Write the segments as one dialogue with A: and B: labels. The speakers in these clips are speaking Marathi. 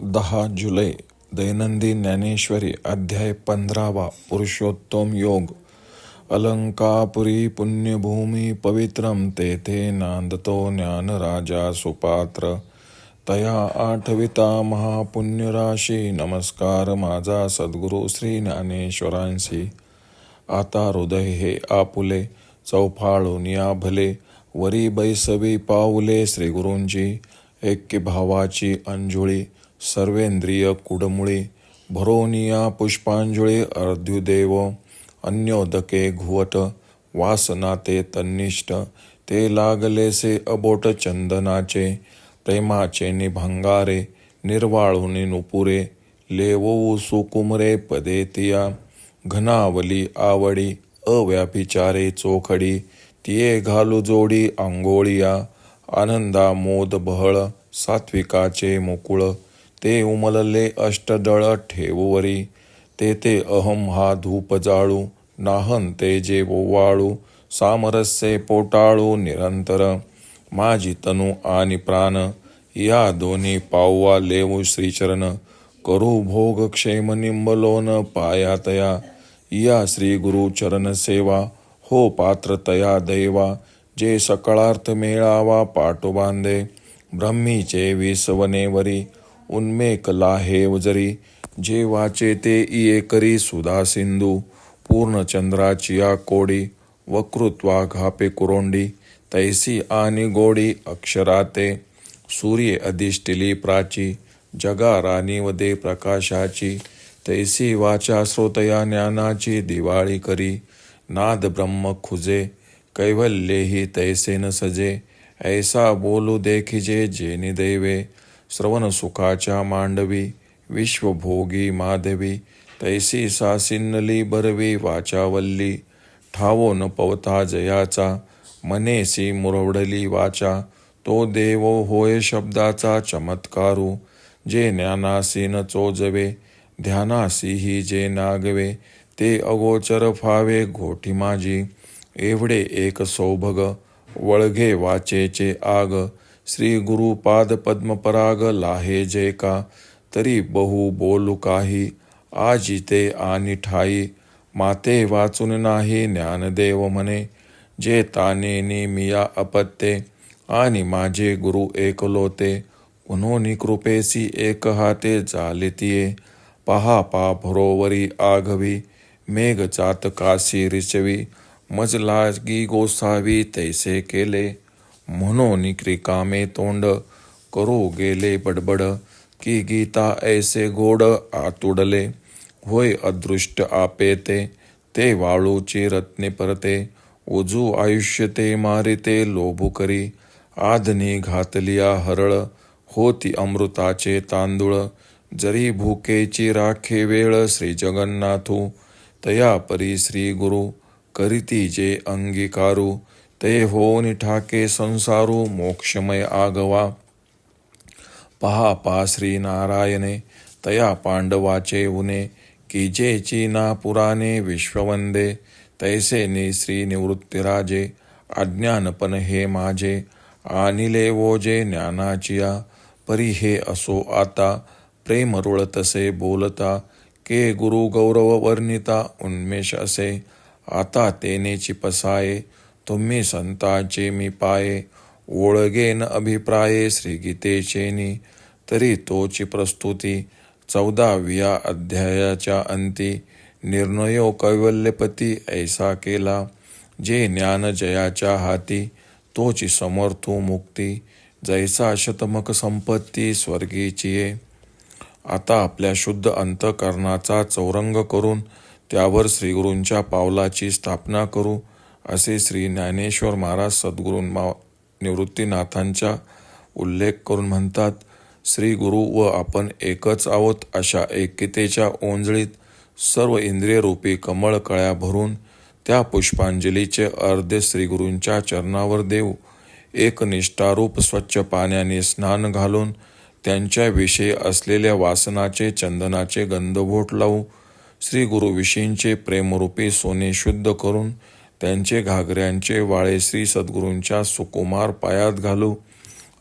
A: दहा जुलै दैनंदिन ज्ञानेश्वरी अध्याय पंधरावा पुरुषोत्तम योग. अलंकापुरी पुण्यभूमी पवित्रम तेथे नांदतो ज्ञानराजा सुपात्र. तया आठविता महापुण्यराशी नमस्कार माझा सद्गुरू श्री ज्ञानेश्वरांशी आता हृदय हे आपुले चौफाळून या भले. वरी बैसवी पाऊले श्रीगुरूंची ऐक्य भावाची अंजुळी. सर्वेंद्रिय कुडमुळी भरोनिया पुष्पांजुळे अर्ध्युदेव अन्योदके घुवट वासना ते तन्निष्ठ ते लागलेसे अबोट चंदनाचे प्रेमाचे निभंगारे निर्वाळुनी नुपुरे लेवू सुकुमरे पदेतिया घनावली आवडी अव्यापिचारे चोखडी तिये घालू जोडी आंघोळिया आनंदा मोद बहळ सात्विकाचे मुकुळ ते उमलले अष्टदळ ठेवूवरी ते ते अहम हा धूप जाळू नाहन ते जे ओवाळू सामरस्ये पोटाळू निरंतर. माझी तनु आणि प्राण या दोन्ही पाऊवा लेवू श्रीचरण. करू भोग क्षेम निंबलोन पायातया. या श्री गुरु चरण सेवा हो पात्र तया दैवा जे सकळार्थ मेळावा पाटो बांधे ब्रह्मीचे विसवनेवरी उन्मे कला हे वजरी जे वाचे ते इये करी सुधा सिंधू पूर्ण कोडी वकृत्वा घापे कुरोंडी तैसी आणि गोडी अक्षराते सूर्य अधिष्ठिली प्राची जगा राणी वदे प्रकाशाची तैसी वाचा श्रोतया ज्ञानाची दिवाळी करी नाद ब्रह्म खुजे कैवल्येही तैसे न सजे ऐसा बोलू देखिजे जेनि दैवे श्रवणसुखाच्या मांडवी विश्वभोगी माधवी तैसी सासिन्नली बरवी वाचावल्ली ठावो न पवता जयाचा मनेसी मुरवडली वाचा तो देवो होय शब्दाचा चमत्कारू जे ज्ञानासी न चोजवे ध्यानासीही जे नागवे ते अगोचर फावे घोटी माझी एवढे एक सौभग वळघे वाचेचे आग श्री गुरुपाद पद्मपराग लाहे जे का तरी बहु बोलू काही आजी ते आणि ठाई माते वाचून नाही ज्ञानदेव म्हणे जे ताने मिया अपत्ये आणि माझे गुरु एकलोते उन्होनी कृपेसी एक हाते जालितिये पहा पा भरोवरी आघवी मेघ चातकासी रिचवी मज लागी गोसावी तैसे केले. म्हणून रिकामे तोंड करू गेले बडबड. की गीता ऐसे गोड आतुडले होय अदृष्ट आपे ते ते वाळूची रत्ने परते. उजू आयुष्य ते मारिते लोभू करी. आधनी घातलिया हरळ होती अमृताचे तांदूळ. जरी भूकेची राखे वेळ श्री जगन्नाथू तया परी श्री गुरु करीती जे अंगीकारू. ते होऊन ठाके संसारू मोक्षमय आगवा. पहा पा श्री नारायणे तया पांडवाचे उने की जेची ना पुराणे विश्ववंदे तैसे नि श्री निवृत्तीराजे अज्ञानपण हे माझे आनिले वोजे ज्ञानाचिया परी हे असो आता प्रेम रुळतसे बोलता के गुरु गौरव वर्णिता उन्मेष असे आता तेने पसाये तुम्ही संताचे मी पाये ओळगेन अभिप्राये श्रीगीतेचेनी. तरी तोची प्रस्तुती चौदाव्या अध्यायाच्या अंती निर्णयो कैवल्यपती ऐसा केला जे ज्ञान जयाच्या हाती तोची समर्थो मुक्ती जैसा शतमक संपत्ती स्वर्गीचिये. आता आपल्या शुद्ध अंतकरणाचा चौरंग करून त्यावर श्रीगुरूंच्या पावलाची स्थापना करू असे श्री ज्ञानेश्वर महाराज सद्गुरूंमा निवृत्तीनाथांचा उल्लेख करून म्हणतात श्री गुरु व आपण एकच आहोत अशा एकितेच्या ओंजळीत सर्व इंद्रियरूपी कमळ कळ्या भरून त्या पुष्पांजलीचे अर्धे श्रीगुरूंच्या चरणावर देऊ. एक निष्ठारूप स्वच्छ पाण्याने स्नान घालून त्यांच्याविषयी असलेल्या वासनाचे चंदनाचे गंधभोट लावू. श्री गुरुविषयींचे प्रेमरूपी सोने शुद्ध करून त्यांचे घागऱ्यांचे वाळे श्री सद्गुरूंच्या सुकुमार पायात घालू.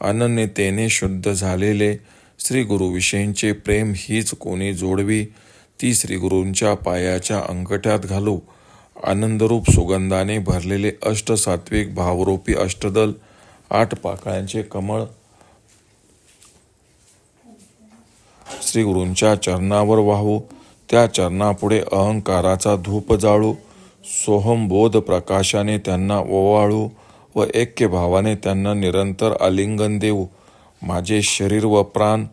A: अनन्यतेने शुद्ध झालेले श्री गुरुविषयींचे प्रेम हीच कोणी जोडवी. ती श्री गुरूंच्या पायाच्या अंगठ्यात घालू. आनंदरूप सुगंधाने भरलेले अष्टसात्विक भावरूपी अष्टदल आठ पाकळ्यांचे कमळ श्री गुरूंच्या चरणावर वाहू. त्या चरणापुढे अहंकाराचा धूप जाळू. सोहमबोध प्रकाशाने त्यांना ओवाळू व ऐक्यभावाने त्यांना निरंतर आलिंगन देऊ. माझे शरीर व प्राण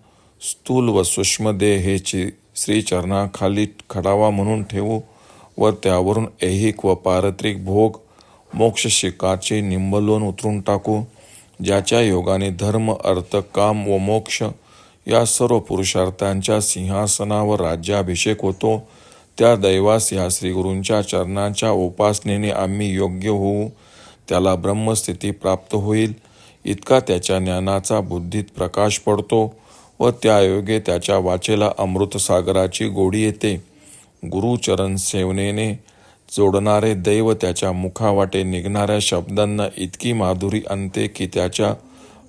A: स्थूल व सूक्ष्म देह हे ची श्रीचरणाखाली खडावा म्हणून ठेवू व त्यावरून ऐहिक व पारत्रिक भोग मोक्ष शिकाचे निंबलोन उतरून टाकू ज्याच्या योगाने धर्म अर्थ काम व मोक्ष या सर्व पुरुषार्थांच्या सिंहासनावर राज्याभिषेक होतो. त्या दैवास या श्रीगुरूंच्या चरणाच्या उपासनेने आम्ही योग्य होऊ त्याला ब्रह्मस्थिती प्राप्त होईल. इतका त्याच्या ज्ञानाचा बुद्धीत प्रकाश पडतो व त्यायोगे त्याच्या वाचेला अमृतसागराची गोडी येते. गुरुचरण सेवनेने जोडणारे दैव त्याच्या मुखावाटे निघणाऱ्या शब्दांना इतकी माधुरी आणते की त्याच्या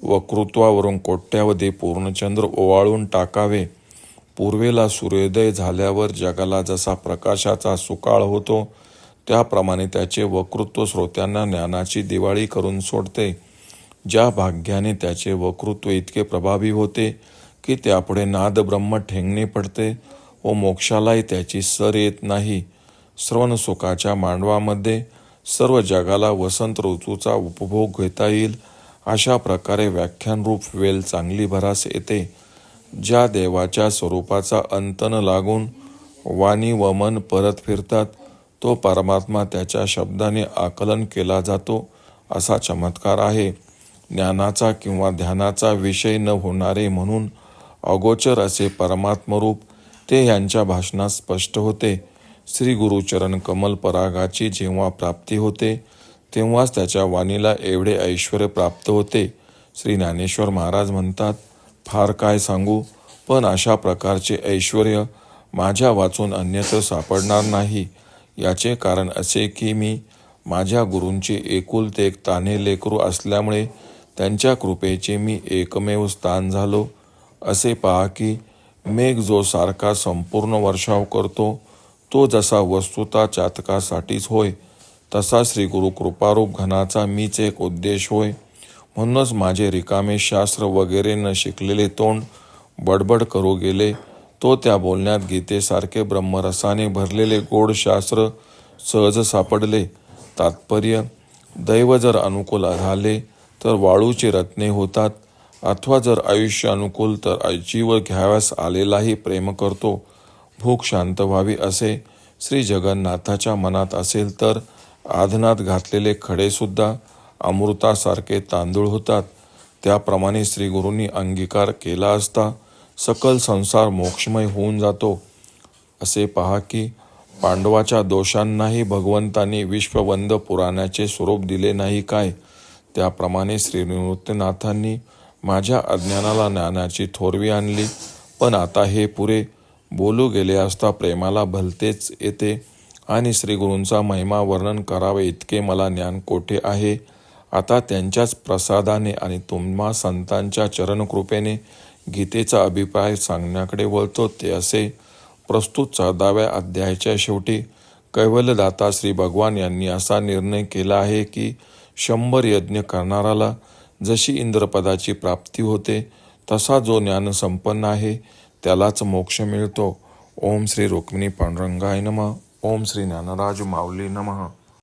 A: वक्तृत्वावरून कोट्यावधी पूर्णचंद्र ओवाळून टाकावे. पूर्वेला सूर्योदय झाल्यावर जगाला जसा प्रकाशाचा सुकाळ होतो त्याप्रमाणे त्याचे वक्तृत्व श्रोत्यांना ज्ञानाची दिवाळी करून सोडते. ज्या भाग्याने त्याचे वक्तृत्व इतके प्रभावी होते की त्यापुढे नाद ब्रह्म ठेंगणे पडते व मोक्षालाही त्याची सर येत नाही. श्रवण सुखाच्या मांडवामध्ये सर्व जगाला वसंत ऋतूचा उपभोग घेता येईल अशा प्रकारे व्याख्यानरूप वेल चांगली भरास येते. ज्या देवाच्या स्वरूपाचा अंत न लागून वाणी व मन परत फिरतात तो परमात्मा त्याच्या शब्दाने आकलन केला जातो असा चमत्कार आहे. ज्ञानाचा किंवा ध्यानाचा विषय न होणारे म्हणून अगोचर असे परमात्मरूप ते यांच्या भाषणात स्पष्ट होते. श्री गुरुचरण कमल परागाची जेव्हा प्राप्ती होते तेव्हाच त्याच्या वाणीला एवढे ऐश्वर प्राप्त होते. श्री ज्ञानेश्वर महाराज म्हणतात फार काय सांगू? पण अशा प्रकारचे ऐश्वर माझ्या वाचून अन्यत्र सापडणार नाही. याचे कारण असे की मी माझ्या गुरूंचे एकुलते एक ताने लेकरू असल्यामुळे त्यांच्या कृपेचे मी एकमेव स्थान झालो. असे पहा की मेघ जो सारखा संपूर्ण वर्षाव करतो तो जसा वस्तुता चातकासाठीच होय तसा श्री गुरु कृपारूप घनाचा मीच एक उद्देश होय. म्हणूनच माझे रिकामे शास्त्र वगैरे न शिकलेले तोंड बडबड करू गेले. तो त्या बोलण्यात गीतेसारखे ब्रह्मरसाने भरलेले गोड शास्त्र सहज सापडले. तात्पर्य दैव जर अनुकूल झाले तर वाळूची रत्ने होतात. अथवा जर आयुष्य अनुकूल तर जीव घ्याव्यास आलेलाही प्रेम करतो. भूक शांत व्हावी असे श्री जगन्नाथाच्या मनात असेल तर आधनात घातलेले खडेसुद्धा अमृतासारखे तांदूळ होतात. त्याप्रमाणे श्री गुरूंनी अंगीकार केला असता सकल संसार मोक्षमय होऊन जातो. असे पहा की पांडवाच्या दोषांनाही भगवंतांनी विश्ववंद पुराणाचे स्वरूप दिले नाही काय? त्याप्रमाणे श्री नृत्यनाथांनी माझ्या अज्ञानाला ज्ञानाची थोरवी आणली. पण आता हे पुरे बोलू गेले असता प्रेमाला भलतेच येते आणि श्रीगुरूंचा महिमा वर्णन करावे इतके मला ज्ञान कोठे आहे? आता त्यांच्याच प्रसादाने आणि तुम्हा संतांच्या चरणकृपेने गीतेचा अभिप्राय सांगण्याकडे वळतो ते असे प्रस्तुत चौदाव्या अध्यायाच्या शेवटी कैवल्यदाता श्री भगवान यांनी असा निर्णय केला आहे की शंभर यज्ञ करणाराला जशी इंद्रपदाची प्राप्ती होते तसा जो ज्ञान संपन्न आहे त्यालाच मोक्ष मिळतो. ओम श्री रुक्मिणी पांडुरंगाय नमः. ओम श्री ज्ञानराज माऊली नमः.